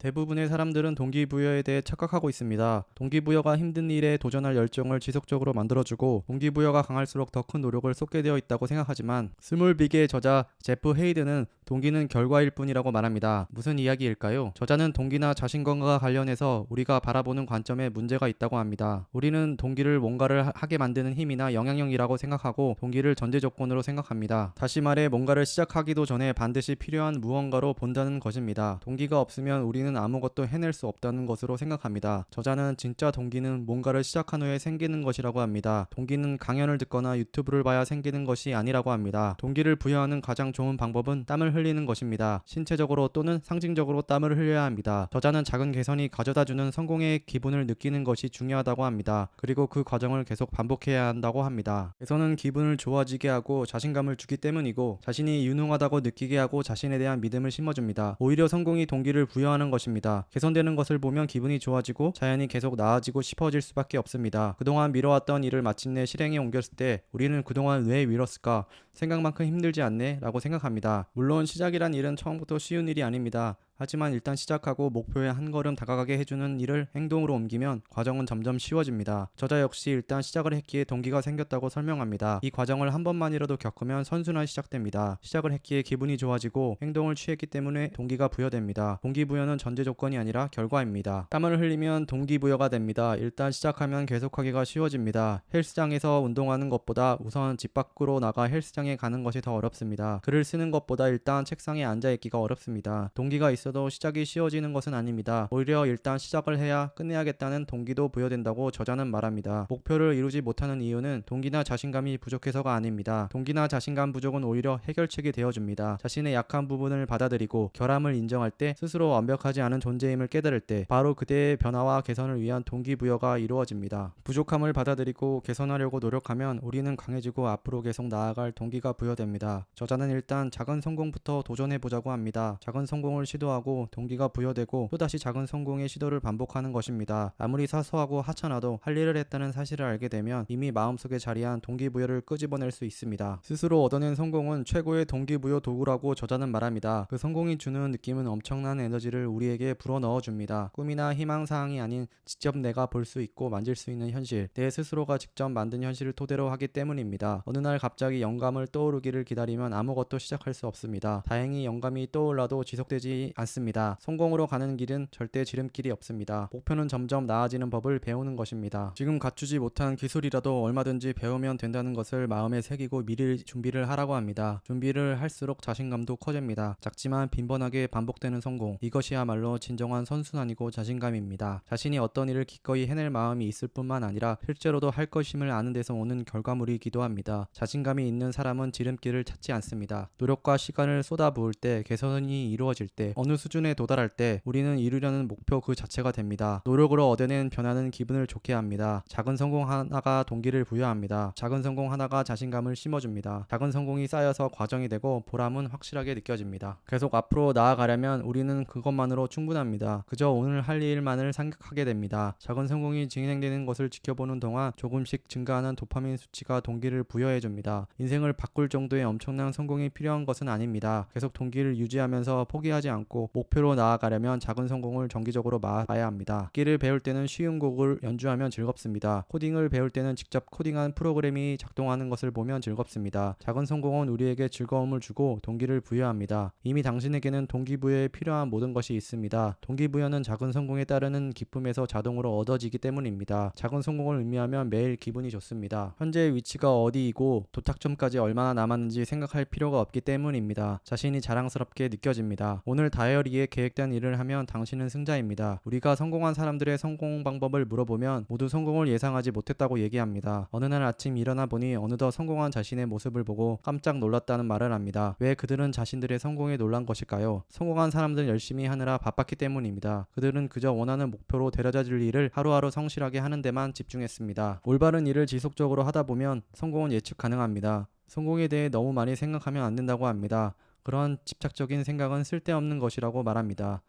대부분의 사람들은 동기부여에 대해 착각하고 있습니다. 동기부여가 힘든 일에 도전할 열정을 지속적으로 만들어주고 동기부여가 강할수록 더 큰 노력을 쏟게 되어 있다고 생각하지만 스몰빅의 저자 제프 헤이드는 동기는 결과일 뿐이라고 말합니다. 무슨 이야기일까요? 저자는 동기나 자신감과 관련해서 우리가 바라보는 관점에 문제가 있다고 합니다. 우리는 동기를 뭔가를 하- 하게 만드는 힘이나 영향력이라고 생각하고 동기를 전제 조건으로 생각합니다. 다시 말해 뭔가를 시작하기도 전에 반드시 필요한 무언가로 본다는 것입니다. 동기가 없으면 우리는 아무것도 해낼 수 없다는 것으로 생각합니다. 저자는 진짜 동기는 뭔가를 시작한 후에 생기는 것이라고 합니다. 동기는 강연을 듣거나 유튜브를 봐야 생기는 것이 아니라고 합니다. 동기를 부여하는 가장 좋은 방법은 땀을 흘 리는 것입니다. 신체적으로 또는 상징적으로 땀을 흘려야 합니다. 저자는 작은 개선이 가져다 주는 성공의 기분을 느끼는 것이 중요하다고 합니다. 그리고 그 과정을 계속 반복해야 한다고 합니다. 개선은 기분을 좋아지게 하고 자신감을 주기 때문이고 자신이 유능하다고 느끼게 하고 자신에 대한 믿음을 심어줍니다. 오히려 성공이 동기를 부여하는 것입니다. 개선되는 것을 보면 기분이 좋아지고 자연히 계속 나아지고 싶어질 수밖에 없습니다. 그동안 미뤄왔던 일을 마침내 실행에 옮겼을 때 우리는 그동안 왜 미뤘을까? 생각만큼 힘들지 않네? 라고 생각합니다. 물론 시작이란 일은 처음부터 쉬운 일이 아닙니다. 하지만 일단 시작하고 목표에 한 걸음 다가가게 해주는 일을 행동으로 옮기면 과정은 점점 쉬워집니다. 저자 역시 일단 시작을 했기에 동기가 생겼다고 설명합니다. 이 과정을 한 번만이라도 겪으면 선순환이 시작됩니다. 시작을 했기에 기분이 좋아지고 행동을 취했기 때문에 동기가 부여됩니다. 동기부여는 전제 조건이 아니라 결과입니다. 땀을 흘리면 동기부여가 됩니다. 일단 시작하면 계속하기가 쉬워집니다. 헬스장에서 운동하는 것보다 우선 집 밖으로 나가 헬스장에 가는 것이 더 어렵습니다. 글을 쓰는 것보다 일단 책상에 앉아 있기가 어렵습니다. 동기가 있어 도 시작이 쉬워지는 것은 아닙니다. 오히려 일단 시작을 해야 끝내야겠다는 동기도 부여된다고 저자는 말합니다. 목표를 이루지 못하는 이유는 동기나 자신감이 부족해서가 아닙니다. 동기나 자신감 부족은 오히려 해결책이 되어줍니다. 자신의 약한 부분을 받아들이고 결함을 인정할 때 스스로 완벽하지 않은 존재임을 깨달을 때 바로 그대의 변화와 개선을 위한 동기부여가 이루어집니다. 부족함을 받아들이고 개선하려고 노력하면 우리는 강해지고 앞으로 계속 나아갈 동기가 부여됩니다. 저자는 일단 작은 성공부터 도전해보자고 합니다. 작은 성공을 시도하 고 동기가 부여되고 또다시 작은 성공의 시도를 반복하는 것입니다. 아무리 사소하고 하찮아도 할 일을 했다는 사실을 알게 되면 이미 마음속에 자리한 동기부여를 끄집어낼 수 있습니다. 스스로 얻어낸 성공은 최고의 동기부여 도구라고 저자는 말합니다. 그 성공이 주는 느낌은 엄청난 에너지를 우리에게 불어넣어 줍니다. 꿈이나 희망사항이 아닌 직접 내가 볼 수 있고 만질 수 있는 현실, 내 스스로가 직접 만든 현실을 토대로 하기 때문입니다. 어느 날 갑자기 영감을 떠오르기를 기다리면 아무것도 시작할 수 없습니다. 다행히 영감이 떠올라도 지속되지 않습니다. 성공으로 가는 길은 절대 지름길이 없습니다. 목표는 점점 나아지는 법을 배우는 것입니다. 지금 갖추지 못한 기술이라도 얼마든지 배우면 된다는 것을 마음에 새기고 미리 준비를 하라고 합니다. 준비를 할수록 자신감도 커집니다. 작지만 빈번하게 반복되는 성공. 이것이야말로 진정한 선순환이고 자신감입니다. 자신이 어떤 일을 기꺼이 해낼 마음이 있을 뿐만 아니라 실제로도 할 것임을 아는 데서 오는 결과물이기도 합니다. 자신감이 있는 사람은 지름길을 찾지 않습니다. 노력과 시간을 쏟아부을 때 개선이 이루어질 때 어느 수준에 도달할 때 우리는 이루려는 목표 그 자체가 됩니다. 노력으로 얻어낸 변화는 기분을 좋게 합니다. 작은 성공 하나가 동기를 부여합니다. 작은 성공 하나가 자신감을 심어줍니다. 작은 성공이 쌓여서 과정이 되고 보람은 확실하게 느껴집니다. 계속 앞으로 나아가려면 우리는 그것만으로 충분합니다. 그저 오늘 할 일만을 생각하게 됩니다. 작은 성공이 진행되는 것을 지켜보는 동안 조금씩 증가하는 도파민 수치가 동기를 부여해줍니다. 인생을 바꿀 정도의 엄청난 성공이 필요한 것은 아닙니다. 계속 동기를 유지하면서 포기하지 않고 목표로 나아가려면 작은 성공을 정기적으로 맛봐야 합니다. 악기를 배울 때는 쉬운 곡을 연주하면 즐겁습니다. 코딩을 배울 때는 직접 코딩한 프로그램이 작동하는 것을 보면 즐겁습니다. 작은 성공은 우리에게 즐거움을 주고 동기를 부여합니다. 이미 당신에게는 동기부여에 필요한 모든 것이 있습니다. 동기부여는 작은 성공에 따르는 기쁨에서 자동으로 얻어지기 때문입니다. 작은 성공을 의미하면 매일 기분이 좋습니다. 현재의 위치가 어디이고 도착점까지 얼마나 남았는지 생각할 필요가 없기 때문입니다. 자신이 자랑스럽게 느껴집니다. 오늘 다이 어리에 계획된 일을 하면 당신은 승자입니다. 우리가 성공한 사람들의 성공 방법을 물어보면 모두 성공을 예상하지 못했다고 얘기합니다. 어느 날 아침 일어나 보니 어느덧 성공한 자신의 모습을 보고 깜짝 놀랐다는 말을 합니다. 왜 그들은 자신들의 성공에 놀란 것일까요? 성공한 사람들 열심히 하느라 바빴기 때문입니다. 그들은 그저 원하는 목표로 데려다 줄 일을 하루하루 성실하게 하는 데만 집중했습니다. 올바른 일을 지속적으로 하다 보면 성공은 예측 가능합니다. 성공에 대해 너무 많이 생각하면 안 된다고 합니다. 그런 집착적인 생각은 쓸데없는 것이라고 말합니다.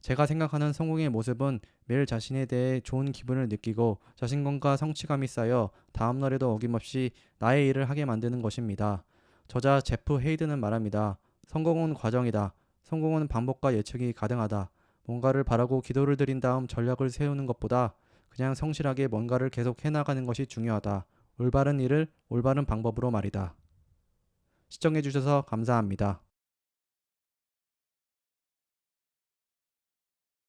제가 생각하는 성공의 모습은 매일 자신에 대해 좋은 기분을 느끼고 자신감과 성취감이 쌓여 다음날에도 어김없이 나의 일을 하게 만드는 것입니다. 저자 제프 헤이드는 말합니다. 성공은 과정이다. 성공은 반복과 예측이 가능하다. 뭔가를 바라고 기도를 드린 다음 전략을 세우는 것보다 그냥 성실하게 뭔가를 계속 해나가는 것이 중요하다. 올바른 일을 올바른 방법으로 말이다. 시청해주셔서 감사합니다.